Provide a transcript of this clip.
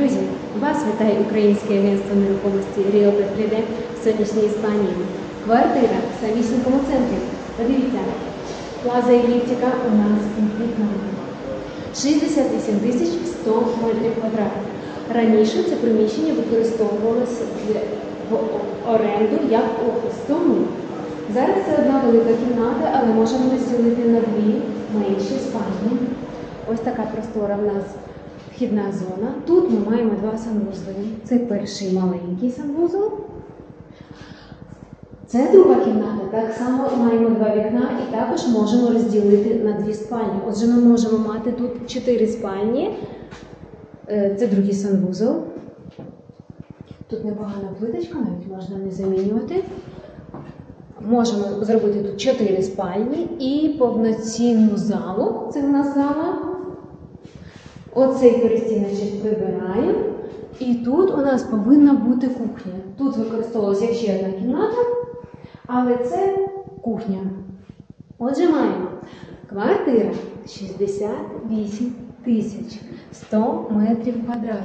Друзі, вас вітає Українське агентство нерухомості Realtor 3D в сонячній Іспанії. Квартира в самісінькому центрі. Подивіться, плаза еліптика у нас конфліктна. 68 тисяч 100 метрів квадратних. Раніше це приміщення використовувалося в оренду як офіс. Тому зараз це одна велика кімната, але можемо розділити на дві менші спальні. Ось така простора в нас вхідна зона. Тут ми маємо два санвузли. Це перший маленький санвузол. Це друга кімната. Так само маємо два вікна і також можемо розділити на дві спальні. Отже, ми можемо мати тут чотири спальні. Е, Це другий санвузол. Тут непогана плиточка, навіть можна не замінювати. Можемо зробити тут чотири спальні і повноцінну залу. Це в нас зала. Оцей перестіночок прибираємо. І тут у нас повинна бути кухня. Тут використовувалася ще одна кімната, але це кухня. Отже, маємо квартира 68 тисяч 100 метрів квадратних.